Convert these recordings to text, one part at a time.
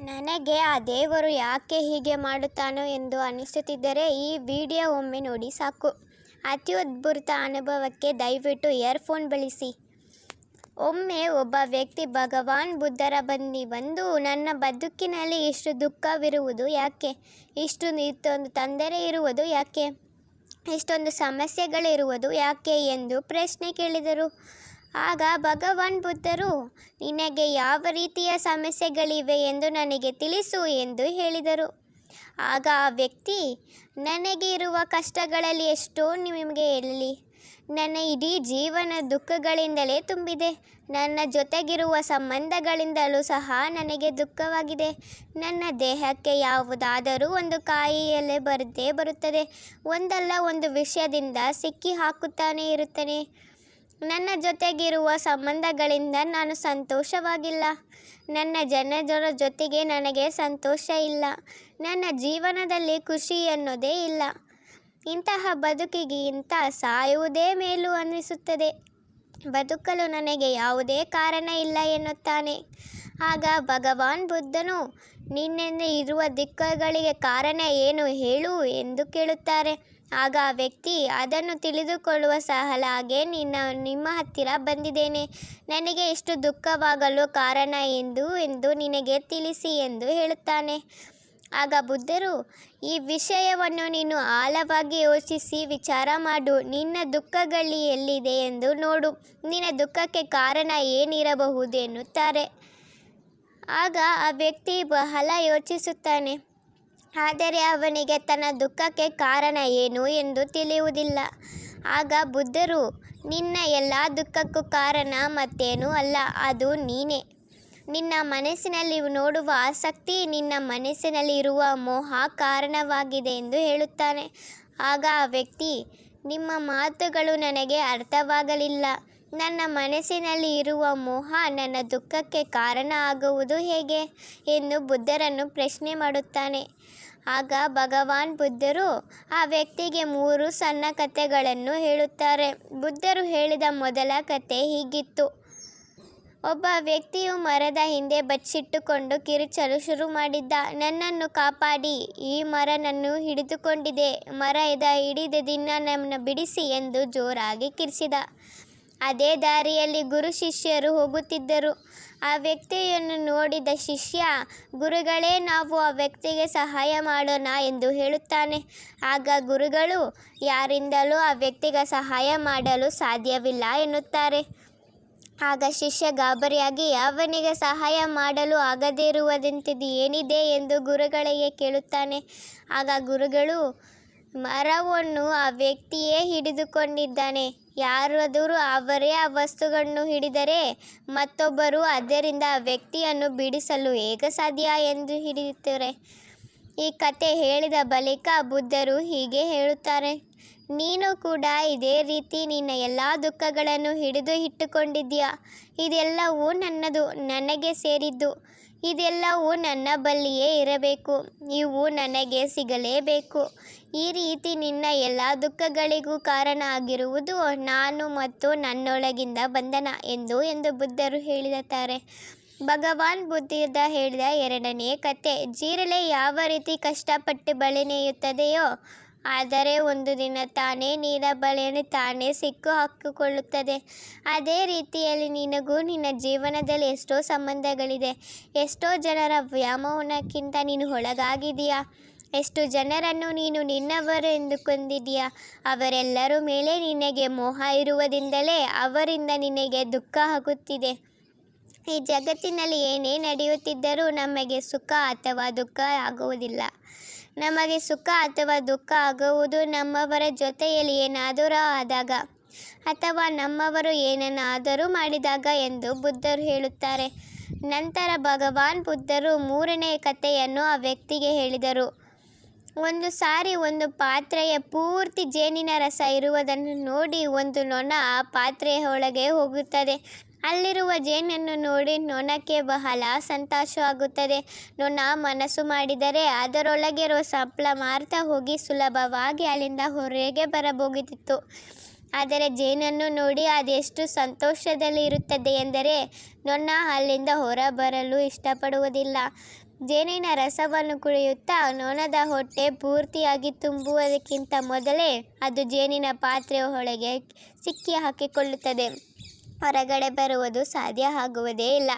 ನನಗೆ ಆ ದೇವರು ಯಾಕೆ ಹೀಗೆ ಮಾಡುತ್ತಾನೋ ಎಂದು ಅನಿಸುತ್ತಿದ್ದರೆ ಈ ವಿಡಿಯೋ ಒಮ್ಮೆ ನೋಡಿ ಸಾಕು. ಅತ್ಯದ್ಭುತ ಅನುಭವಕ್ಕೆ ದಯವಿಟ್ಟು ಇಯರ್ಫೋನ್ ಬಳಸಿ. ಒಮ್ಮೆ ಒಬ್ಬ ವ್ಯಕ್ತಿ, ಭಗವಾನ್ ಬುದ್ಧರ ಬನ್ನಿ, ಬಂದು ನನ್ನ ಬದುಕಿನಲ್ಲಿ ಇಷ್ಟು ದುಃಖವಿರುವುದು ಯಾಕೆ? ಇಷ್ಟು ಇಷ್ಟೊಂದು ತೊಂದರೆ ಇರುವುದು ಯಾಕೆ? ಇಷ್ಟೊಂದು ಸಮಸ್ಯೆಗಳಿರುವುದು ಯಾಕೆ ಎಂದು ಪ್ರಶ್ನೆ ಕೇಳಿದರು. ಆಗ ಭಗವಾನ್ ಬುದ್ಧರು, ನಿನಗೆ ಯಾವ ರೀತಿಯ ಸಮಸ್ಯೆಗಳಿವೆ ಎಂದು ನನಗೆ ತಿಳಿಸು ಎಂದು ಹೇಳಿದರು. ಆಗ ಆ ವ್ಯಕ್ತಿ ನನಗೆ ಇರುವ ಕಷ್ಟಗಳಲ್ಲಿ ಎಷ್ಟೋ ನಿಮಗೆ ಹೇಳಲಿ. ನನ್ನ ಇಡೀ ಜೀವನ ದುಃಖಗಳಿಂದಲೇ ತುಂಬಿದೆ. ನನ್ನ ಜೊತೆಗಿರುವ ಸಂಬಂಧಗಳಿಂದಲೂ ಸಹ ನನಗೆ ದುಃಖವಾಗಿದೆ. ನನ್ನ ದೇಹಕ್ಕೆ ಯಾವುದಾದರೂ ಒಂದು ಕಾಯಿಲೆ ಬರದೇ ಬರುತ್ತದೆ. ಒಂದಲ್ಲ ಒಂದು ವಿಷಯದಿಂದ ಸಿಕ್ಕಿ ಹಾಕುತ್ತಾನೆ ಇರುತ್ತಾನೆ. ನನ್ನ ಜೊತೆಗಿರುವ ಸಂಬಂಧಗಳಿಂದ ನಾನು ಸಂತೋಷವಾಗಿಲ್ಲ. ನನ್ನ ಜನಜರ ಜೊತೆಗೆ ನನಗೆ ಸಂತೋಷ ಇಲ್ಲ. ನನ್ನ ಜೀವನದಲ್ಲಿ ಖುಷಿ ಅನ್ನೋದೇ ಇಲ್ಲ. ಇಂತಹ ಬದುಕಿಗಿಂತ ಸಾಯುವುದೇ ಮೇಲು ಅನ್ನಿಸುತ್ತದೆ. ಬದುಕಲು ನನಗೆ ಯಾವುದೇ ಕಾರಣ ಇಲ್ಲ ಎನ್ನುತ್ತಾನೆ. ಆಗ ಭಗವಾನ್ ಬುದ್ಧನು, ನಿನ್ನೆಂದು ಇರುವ ದಿಕ್ಕುಗಳಿಗೆ ಕಾರಣ ಏನು ಹೇಳು ಎಂದು ಕೇಳುತ್ತಾರೆ. ಆಗ ಆ ವ್ಯಕ್ತಿ, ಅದನ್ನು ತಿಳಿದುಕೊಳ್ಳುವ ಸಲಹಾಗೆ ನಿನ್ನ, ನಿಮ್ಮ ಹತ್ತಿರ ಬಂದಿದ್ದೇನೆ. ನನಗೆ ಇಷ್ಟು ದುಃಖವಾಗಲು ಕಾರಣ ಎಂದು ಎಂದು ನಿನಗೆ ತಿಳಿಸಿ ಎಂದು ಹೇಳುತ್ತಾನೆ. ಆಗ ಬುದ್ಧರು, ಈ ವಿಷಯವನ್ನು ನೀನು ಆಳವಾಗಿ ಯೋಚಿಸಿ ವಿಚಾರ ಮಾಡು. ನಿನ್ನ ದುಃಖಗಳಿ ಎಲ್ಲಿದೆ ಎಂದು ನೋಡು. ನಿನ್ನ ದುಃಖಕ್ಕೆ ಕಾರಣ ಏನಿರಬಹುದು? ಎನ್ನುತ್ತಾರೆ. ಆಗ ಆ ವ್ಯಕ್ತಿ ಬಹಳ ಯೋಚಿಸುತ್ತಾನೆ. ಆದರೆ ಅವನಿಗೆ ತನ್ನ ದುಃಖಕ್ಕೆ ಕಾರಣ ಏನು ಎಂದು ತಿಳಿಯುವುದಿಲ್ಲ. ಆಗ ಬುದ್ಧರು, ನಿನ್ನ ಎಲ್ಲ ದುಃಖಕ್ಕೂ ಕಾರಣ ಮತ್ತೇನೂ ಅಲ್ಲ, ಅದು ನೀನೇ. ನಿನ್ನ ಮನಸ್ಸಿನಲ್ಲಿ ನೋಡುವ ಆಸಕ್ತಿ ನಿನ್ನ ಮನಸ್ಸಿನಲ್ಲಿ ಇರುವ ಮೋಹ ಕಾರಣವಾಗಿದೆ ಎಂದು ಹೇಳುತ್ತಾನೆ. ಆಗ ಆ ವ್ಯಕ್ತಿ, ನಿಮ್ಮ ಮಾತುಗಳು ನನಗೆ ಅರ್ಥವಾಗಲಿಲ್ಲ. ನನ್ನ ಮನಸ್ಸಿನಲ್ಲಿ ಇರುವ ಮೋಹ ನನ್ನ ದುಃಖಕ್ಕೆ ಕಾರಣ ಆಗುವುದು ಹೇಗೆ ಎಂದು ಬುದ್ಧರನ್ನು ಪ್ರಶ್ನೆ ಮಾಡುತ್ತಾನೆ. ಆಗ ಭಗವಾನ್ ಬುದ್ಧರು ಆ ವ್ಯಕ್ತಿಗೆ ಮೂರು ಸಣ್ಣ ಕಥೆಗಳನ್ನು ಹೇಳುತ್ತಾರೆ. ಬುದ್ಧರು ಹೇಳಿದ ಮೊದಲ ಕತೆ ಹೀಗಿತ್ತು. ಒಬ್ಬ ವ್ಯಕ್ತಿಯು ಮರದ ಹಿಂದೆ ಬಚ್ಚಿಟ್ಟುಕೊಂಡು ಕಿರುಚಲು ಶುರು ಮಾಡಿದ್ದ, ನನ್ನನ್ನು ಕಾಪಾಡಿ, ಈ ಮರ ನನ್ನು ಹಿಡಿದುಕೊಂಡಿದೆ ಮರದ ಹಿಡಿದ ದಿನ ನನ್ನ ಬಿಡಿಸಿ ಎಂದು ಜೋರಾಗಿ ಕಿರಿಸಿದ. ಅದೇ ದಾರಿಯಲ್ಲಿ ಗುರು ಶಿಷ್ಯರು ಹೋಗುತ್ತಿದ್ದರು. ಆ ವ್ಯಕ್ತಿಯನ್ನು ನೋಡಿದ ಶಿಷ್ಯ, ಗುರುಗಳೇ, ನಾವು ಆ ವ್ಯಕ್ತಿಗೆ ಸಹಾಯ ಮಾಡೋಣ ಎಂದು ಹೇಳುತ್ತಾನೆ. ಆಗ ಗುರುಗಳು, ಯಾರಿಂದಲೂ ಆ ವ್ಯಕ್ತಿಗೆ ಸಹಾಯ ಮಾಡಲು ಸಾಧ್ಯವಿಲ್ಲ ಎನ್ನುತ್ತಾರೆ. ಆಗ ಶಿಷ್ಯ ಗಾಬರಿಯಾಗಿ, ಅವನಿಗೆ ಸಹಾಯ ಮಾಡಲು ಆಗದೇ ಇರುವುದಂತಿದ್ದು ಏನಿದೆ? ಎಂದು ಗುರುಗಳಿಗೆ ಕೇಳುತ್ತಾನೆ. ಆಗ ಗುರುಗಳು ಮರವನ್ನು ಆ ವ್ಯಕ್ತಿಯೇ ಹಿಡಿದುಕೊಂಡಿದ್ದಾನೆ. ಯಾರಾದರೂ ಅವರೇ ಆ ವಸ್ತುಗಳನ್ನು ಹಿಡಿದರೆ ಮತ್ತೊಬ್ಬರು ಅದರಿಂದ ಆ ವ್ಯಕ್ತಿಯನ್ನು ಬಿಡಿಸಲು ಹೇಗೆ ಸಾಧ್ಯ ಎಂದು ಹಿಡಿಯುತ್ತಾರೆ. ಈ ಕತೆ ಹೇಳಿದ ಬಳಿಕ ಬುದ್ಧರು ಹೀಗೆ ಹೇಳುತ್ತಾರೆ, ನೀನು ಕೂಡ ಇದೇ ರೀತಿ ನಿನ್ನ ಎಲ್ಲ ದುಃಖಗಳನ್ನು ಹಿಡಿದು ಇಟ್ಟುಕೊಂಡಿದ್ದೀಯ? ಇದೆಲ್ಲವೂ ನನ್ನದು, ನನಗೆ ಸೇರಿದ್ದು. ಇದೆಲ್ಲವೂ ನನ್ನ ಬಳಿಯೇ ಇರಬೇಕು. ಇವು ನನಗೆ ಸಿಗಲೇಬೇಕು. ಈ ರೀತಿ ನಿನ್ನ ಎಲ್ಲ ದುಃಖಗಳಿಗೂ ಕಾರಣ ಆಗಿರುವುದು ನಾನು ಮತ್ತು ನನ್ನೊಳಗಿಂದ ಬಂಧನ ಎಂದು ಎಂದು ಬುದ್ಧರು ಹೇಳಿರುತ್ತಾರೆ ಭಗವಾನ್ ಬುದ್ಧಿದ ಹೇಳಿದ ಎರಡನೇ ಕತೆ ಜೀರಳೆ ಯಾವ ರೀತಿ ಕಷ್ಟಪಟ್ಟು ಬಳೆ ನೇಯುತ್ತದೆಯೋ ಆದರೆ ಒಂದು ದಿನ ತಾನೇ ನೀರ ಬಳೆಯನ್ನು ತಾನೇ ಸಿಕ್ಕು ಹಾಕಿಕೊಳ್ಳುತ್ತದೆ. ಅದೇ ರೀತಿಯಲ್ಲಿ ನಿನಗೂ ನಿನ್ನ ಜೀವನದಲ್ಲಿ ಎಷ್ಟೋ ಸಂಬಂಧಗಳಿದೆ. ಎಷ್ಟೋ ಜನರ ವ್ಯಾಮೋಹನಕ್ಕಿಂತ ನೀನು ಒಳಗಾಗಿದೆಯಾ ಎಷ್ಟು ಜನರನ್ನು ನೀನು ನಿನ್ನವರು ಎಂದುಕೊಂಡಿದೆಯಾ ಅವರೆಲ್ಲರ ಮೇಲೆ ನಿನಗೆ ಮೋಹ ಇರುವುದರಿಂದಲೇ ಅವರಿಂದ ನಿನಗೆ ದುಃಖ ಆಗುತ್ತಿದೆ. ಈ ಜಗತ್ತಿನಲ್ಲಿ ಏನೇ ನಡೆಯುತ್ತಿದ್ದರೂ ನಮಗೆ ಸುಖ ಅಥವಾ ದುಃಖ ಆಗುವುದಿಲ್ಲ. ನಮಗೆ ಸುಖ ಅಥವಾ ದುಃಖ ಆಗುವುದು ನಮ್ಮವರ ಜೊತೆಯಲ್ಲಿ ಏನಾದರೂ ಆದಾಗ ಅಥವಾ ನಮ್ಮವರು ಏನನ್ನಾದರೂ ಮಾಡಿದಾಗ ಎಂದು ಬುದ್ಧರು ಹೇಳುತ್ತಾರೆ. ನಂತರ ಭಗವಾನ್ ಬುದ್ಧರು ಮೂರನೇ ಕಥೆಯನ್ನು ಆ ವ್ಯಕ್ತಿಗೆ ಹೇಳಿದರು. ಒಂದು ಸಾರಿ ಒಂದು ಪಾತ್ರೆಯ ಪೂರ್ತಿ ಜೇನಿನ ರಸ ಇರುವುದನ್ನು ನೋಡಿ ಒಂದು ನೊಣ ಆ ಪಾತ್ರೆಯ ಒಳಗೆ ಹೋಗುತ್ತದೆ. ಅಲ್ಲಿರುವ ಜೇನನ್ನು ನೋಡಿ ನೊಣಕ್ಕೆ ಬಹಳ ಸಂತೋಷವಾಗುತ್ತದೆ ನೊಣ ಮನಸ್ಸು ಮಾಡಿದರೆ ಅದರೊಳಗಿರುವ ಸಪ್ಲ ಮಾರ್ತಾ ಹೋಗಿ ಸುಲಭವಾಗಿ ಅಲ್ಲಿಂದ ಹೊರಗೆ ಬರಬಹುದಿತ್ತು. ಆದರೆ ಜೇನನ್ನು ನೋಡಿ ಅದೆಷ್ಟು ಸಂತೋಷದಲ್ಲಿ ಇರುತ್ತದೆ ಎಂದರೆ ನೊಣ ಅಲ್ಲಿಂದ ಹೊರಬರಲು ಇಷ್ಟಪಡುವುದಿಲ್ಲ. ಜೇನಿನ ರಸವನ್ನು ಕುಡಿಯುತ್ತಾ ನೊಣದ ಹೊಟ್ಟೆ ಪೂರ್ತಿಯಾಗಿ ತುಂಬುವುದಕ್ಕಿಂತ ಮೊದಲೇ ಅದು ಜೇನಿನ ಪಾತ್ರೆಯ ಒಳಗೆ ಸಿಕ್ಕಿ ಹಾಕಿಕೊಳ್ಳುತ್ತದೆ. ಹೊರಗಡೆ ಬರುವುದು ಸಾಧ್ಯ ಆಗುವುದೇ ಇಲ್ಲ.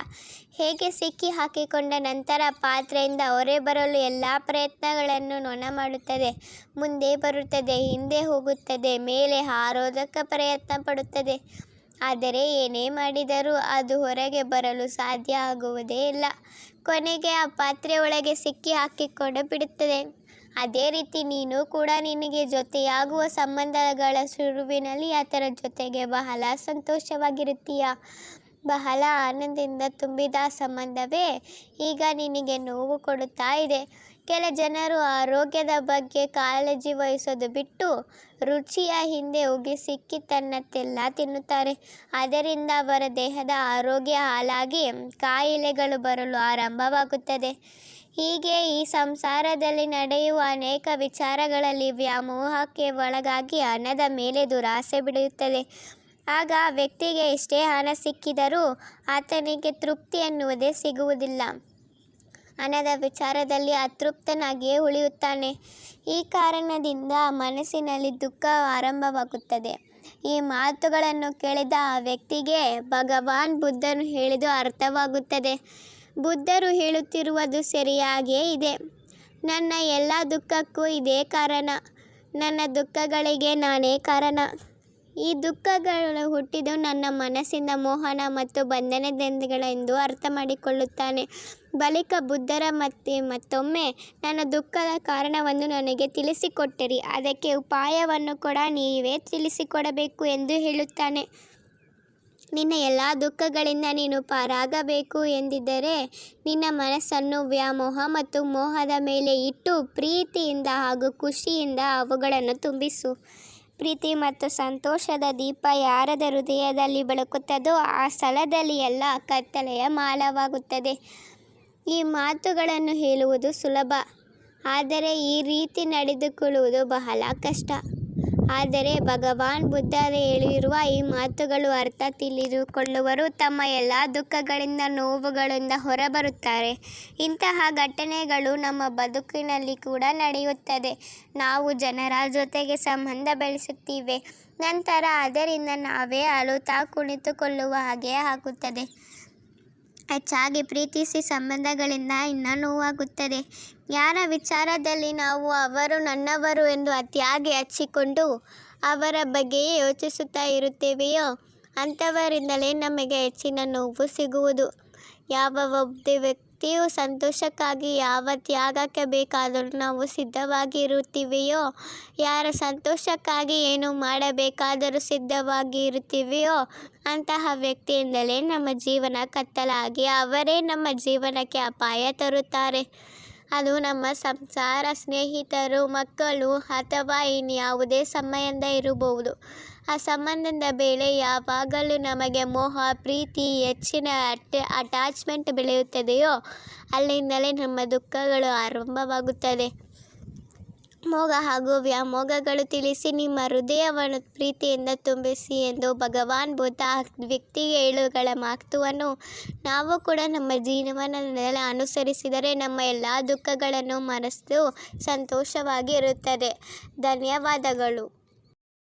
ಹೇಗೆ ಸಿಕ್ಕಿ ಹಾಕಿಕೊಂಡ ನಂತರ ಪಾತ್ರೆಯಿಂದ ಹೊರೆ ಬರಲು ಎಲ್ಲ ಪ್ರಯತ್ನಗಳನ್ನು ನೊಣ ಮಾಡುತ್ತದೆ. ಮುಂದೆ ಬರುತ್ತದೆ, ಹಿಂದೆ ಹೋಗುತ್ತದೆ, ಮೇಲೆ ಹಾರೋದಕ್ಕೆ ಪ್ರಯತ್ನ ಪಡುತ್ತದೆ. ಆದರೆ ಏನೇ ಮಾಡಿದರೂ ಅದು ಹೊರಗೆ ಬರಲು ಸಾಧ್ಯ ಆಗುವುದೇ ಇಲ್ಲ. ಕೊನೆಗೆ ಆ ಪಾತ್ರೆ ಒಳಗೆ ಸಿಕ್ಕಿ ಹಾಕಿಕೊಂಡು ಬಿಡುತ್ತದೆ. ಅದೇ ರೀತಿ ನೀನು ಕೂಡ ನಿನಗೆ ಜೊತೆಯಾಗುವ ಸಂಬಂಧಗಳ ಶುರುವಿನಲ್ಲಿ ಅದರ ಜೊತೆಗೆ ಬಹಳ ಸಂತೋಷವಾಗಿರುತ್ತೀಯ? ಬಹಳ ಆನಂದದಿಂದ ತುಂಬಿದ ಸಂಬಂಧವೇ ಈಗ ನಿನಗೆ ನೋವು ಕೊಡುತ್ತಾ ಇದೆ. ಕೆಲ ಜನರು ಆರೋಗ್ಯದ ಬಗ್ಗೆ ಕಾಳಜಿ ವಹಿಸೋದು ಬಿಟ್ಟು ರುಚಿಯ ಹಿಂದೆ ಹೋಗಿ ಸಿಕ್ಕಿತನ್ನತ್ತೆಲ್ಲ ತಿನ್ನುತ್ತಾರೆ. ಅದರಿಂದ ಅವರ ದೇಹದ ಆರೋಗ್ಯ ಹಾಳಾಗಿ ಕಾಯಿಲೆಗಳು ಬರಲು ಆರಂಭವಾಗುತ್ತದೆ. ಹೀಗೆ ಈ ಸಂಸಾರದಲ್ಲಿ ನಡೆಯುವ ಅನೇಕ ವಿಚಾರಗಳಲ್ಲಿ ವ್ಯಾಮೋಹಕ್ಕೆ ಒಳಗಾಗಿ ಹಣದ ಮೇಲೆ ದುರಾಸೆ ಬಿಡುತ್ತದೆ. ಆಗ ವ್ಯಕ್ತಿಗೆ ಎಷ್ಟೇ ಹಣ ಸಿಕ್ಕಿದರೂ ಆತನಿಗೆ ತೃಪ್ತಿ ಎನ್ನುವುದೇ ಸಿಗುವುದಿಲ್ಲ. ಹಣದ ವಿಚಾರದಲ್ಲಿ ಅತೃಪ್ತನಾಗಿಯೇ ಉಳಿಯುತ್ತಾನೆ. ಈ ಕಾರಣದಿಂದ ಮನಸ್ಸಿನಲ್ಲಿ ದುಃಖ ಆರಂಭವಾಗುತ್ತದೆ. ಈ ಮಾತುಗಳನ್ನು ಕೇಳಿದ ಆ ವ್ಯಕ್ತಿಗೆ ಭಗವಾನ್ ಬುದ್ಧನು ಹೇಳಿದು ಅರ್ಥವಾಗುತ್ತದೆ. ಬುದ್ಧರು ಹೇಳುತ್ತಿರುವುದು ಸರಿಯಾಗಿಯೇ ಇದೆ. ನನ್ನ ಎಲ್ಲ ದುಃಖಕ್ಕೂ ಇದೇ ಕಾರಣ. ನನ್ನ ದುಃಖಗಳಿಗೆ ನಾನೇ ಕಾರಣ. ಈ ದುಃಖಗಳು ಹುಟ್ಟಿದ್ದು ನನ್ನ ಮನಸ್ಸಿನ ಮೋಹನ ಮತ್ತು ಬಂಧನದಿಂದಗಳೆಂದು ಅರ್ಥ ಮಾಡಿಕೊಳ್ಳುತ್ತಾನೆ ಬಳಿಕ ಬುದ್ಧರ ಮತ್ತೆ ಮತ್ತೊಮ್ಮೆ, ನನ್ನ ದುಃಖದ ಕಾರಣವನ್ನು ನನಗೆ ತಿಳಿಸಿಕೊಟ್ಟಿರಿ, ಅದಕ್ಕೆ ಉಪಾಯವನ್ನು ಕೂಡ ನೀವೇ ತಿಳಿಸಿಕೊಡಬೇಕು ಎಂದು ಹೇಳುತ್ತಾನೆ. ನಿನ್ನ ಎಲ್ಲ ದುಃಖಗಳಿಂದ ನೀನು ಪಾರಾಗಬೇಕು ಎಂದಿದ್ದರೆ, ನಿನ್ನ ಮನಸ್ಸನ್ನು ವ್ಯಾಮೋಹ ಮತ್ತು ಮೋಹದ ಮೇಲೆ ಇಟ್ಟು ಪ್ರೀತಿಯಿಂದ ಹಾಗೂ ಖುಷಿಯಿಂದ ಅವುಗಳನ್ನು ತುಂಬಿಸು. ಪ್ರೀತಿ ಮತ್ತು ಸಂತೋಷದ ದೀಪ ಯಾರದ ಹೃದಯದಲ್ಲಿ ಬೆಳಕುತ್ತದೋ ಆ ಸ್ಥಳದಲ್ಲಿ ಎಲ್ಲ ಕತ್ತಲೆಯ ಮಾಲವಾಗುತ್ತದೆ. ಈ ಮಾತುಗಳನ್ನು ಹೇಳುವುದು ಸುಲಭ, ಆದರೆ ಈ ರೀತಿ ನಡೆದುಕೊಳ್ಳುವುದು ಬಹಳ ಕಷ್ಟ. ಆದರೆ ಭಗವಾನ್ ಬುದ್ಧರು ಹೇಳಿರುವ ಈ ಮಾತುಗಳು ಅರ್ಥ ತಿಳಿದುಕೊಳ್ಳುವರು. ತಮ್ಮ ಎಲ್ಲ ದುಃಖಗಳಿಂದ, ನೋವುಗಳಿಂದ ಹೊರಬರುತ್ತಾರೆ. ಇಂತಹ ಘಟನೆಗಳು ನಮ್ಮ ಬದುಕಿನಲ್ಲಿ ಕೂಡ ನಡೆಯುತ್ತದೆ. ನಾವು ಜನರ ಜೊತೆಗೆ ಸಂಬಂಧ ಬೆಳೆಸುತ್ತೀವಿ. ನಂತರ ಅದರಿಂದ ನಾವೇ ಅಳುತ್ತಾ ಕುಳಿತುಕೊಳ್ಳುವ ಹಾಗೆ ಆಗುತ್ತದೆ. ಹೆಚ್ಚಾಗಿ ಪ್ರೀತಿಸಿ ಸಂಬಂಧಗಳಿಂದ ಇನ್ನೂ ನೋವಾಗುತ್ತದೆ ಯಾರ ವಿಚಾರದಲ್ಲಿ ನಾವು ಅವರು ನನ್ನವರು ಎಂದು ಅತಿಯಾಗಿ ಹಚ್ಚಿಕೊಂಡು ಅವರ ಬಗ್ಗೆಯೇ ಯೋಚಿಸುತ್ತಾ ಇರುತ್ತೇವೆಯೋ, ಅಂಥವರಿಂದಲೇ ನಮಗೆ ಹೆಚ್ಚಿನ ನೋವು ಸಿಗುವುದು. ಯಾವ ಒಬ್ಬ ವ್ಯಕ್ತಿಯು ಸಂತೋಷಕ್ಕಾಗಿ ಯಾವ ತ್ಯಾಗಕ್ಕೆ ಬೇಕಾದರೂ ನಾವು ಸಿದ್ಧವಾಗಿ ಇರುತ್ತೀವೆಯೋ ಯಾರ ಸಂತೋಷಕ್ಕಾಗಿ ಏನು ಮಾಡಬೇಕಾದರೂ ಸಿದ್ಧವಾಗಿ ಇರುತ್ತೀವೆಯೋ ಅಂತಹ ವ್ಯಕ್ತಿಯಿಂದಲೇ ನಮ್ಮ ಜೀವನ ಕತ್ತಲಾಗಿ ಅವರೇ ನಮ್ಮ ಜೀವನಕ್ಕೆ ಅಪಾಯ ತರುತ್ತಾರೆ. ಅದು ನಮ್ಮ ಸಂಸಾರ ಸ್ನೇಹಿತರು, ಮಕ್ಕಳು ಅಥವಾ ಇನ್ಯಾವುದೇ ಸಂಬಂಧ ಇರಬಹುದು. ಆ ಸಂಬಂಧದ ಬೆಳೆ ಯಾವಾಗಲೂ ನಮಗೆ ಮೋಹ, ಪ್ರೀತಿ, ಹೆಚ್ಚಿನ ಅಟ್ ಅಟ್ಯಾಚ್ಮೆಂಟ್ ಬೆಳೆಯುತ್ತದೆಯೋ, ಅಲ್ಲಿಂದಲೇ ನಮ್ಮ ದುಃಖಗಳು ಆರಂಭವಾಗುತ್ತದೆ. ಮೋಹ ಹಾಗೂ ವ್ಯಾಮೋಗಗಳು ತಿಳಿಸಿ ನಿಮ್ಮ ಹೃದಯವನ್ನು ಪ್ರೀತಿಯಿಂದ ತುಂಬಿಸಿ ಎಂದು ಭಗವಾನ್ ಬುದ್ಧ ವ್ಯಕ್ತಿಗೆ ಹೇಳುಗಳ ಮಹತ್ವವನ್ನು ನಾವು ಕೂಡ ನಮ್ಮ ಜೀವನದಲ್ಲಿ ಅನುಸರಿಸಿದರೆ ನಮ್ಮ ಎಲ್ಲ ದುಃಖಗಳನ್ನು ಮರೆತು ಸಂತೋಷವಾಗಿ ಇರುತ್ತದೆ. ಧನ್ಯವಾದಗಳು.